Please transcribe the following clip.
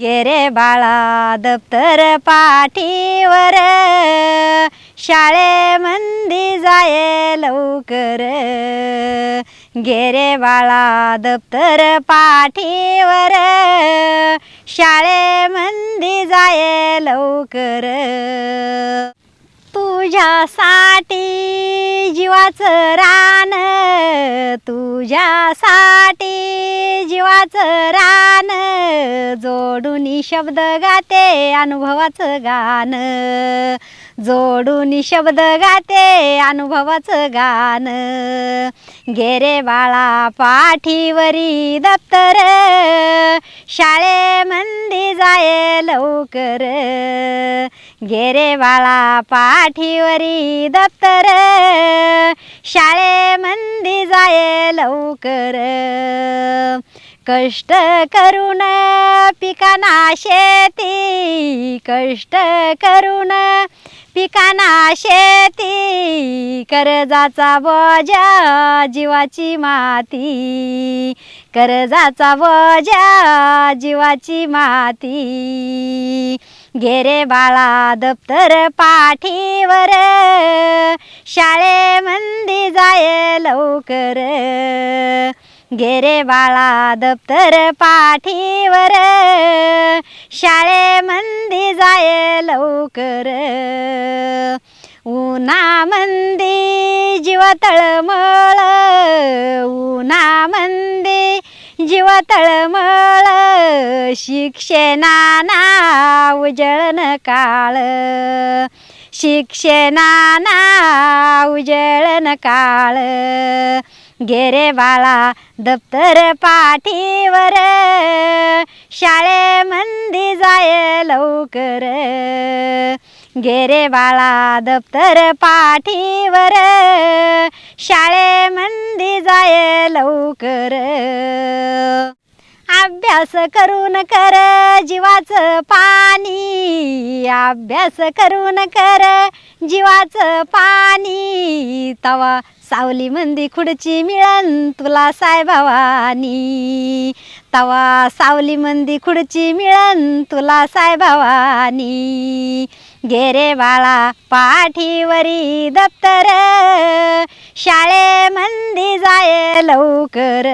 गेरे बाळा दप्तर पाठीवर. शाळेमंदी जाये लवकर. गेरे बाळा दप्तर पाठीवर. शाळेमंदी जाये लवकर. तुझ्यासाठी जीवाचं रान. तुझ्यासाठी जीवाचं रान जोडून शब्द गाते अनुभवाचं गाण जोडून शब्द गाते अनुभवाचं गाण गेरे बाळा पाठीवरी दप्तर शाळेमंदी जाय लवकर. गेरे बाळा पाठीवरी दप्तर शाळेमंदी जाय लवकर. कष्ट करून पिकाना शेती. कष्ट करून पिकाना शेती. कर्जाचा बोजा जीवाची माती. कर्जाचा बोजा जीवाची माती. घेरे बाळा दप्तर पाठीवर. शाळेमंदी जाय लवकर. गेरे बाळा दप्तर पाठीवर. शाळेमंदी जाय लवकर. उन्हामंदी जीव तळमळ उन्हामंदी जीव तळमळ शिक्षणाना उजळण काळ. शिक्षणाना उजळन काळ गेरे बाळा दप्तर पाठीवर शाळेमंदी जाय लवकर गेरे बाळा दप्तर पाठीवर शाळेमंदी जाय लवकर अभ्यास करून कर जीवाचं पाणी. अभ्यास करून कर जीवाचं पाणी. तवा सावली मंदी खुडची मिळन तुला सायबावानी तवा सावली मंदी खुडची मिळन तुला सायबावानी गेरे बाळा पाठीवरी दप्तर. शाळेमंदी जाय लवकर.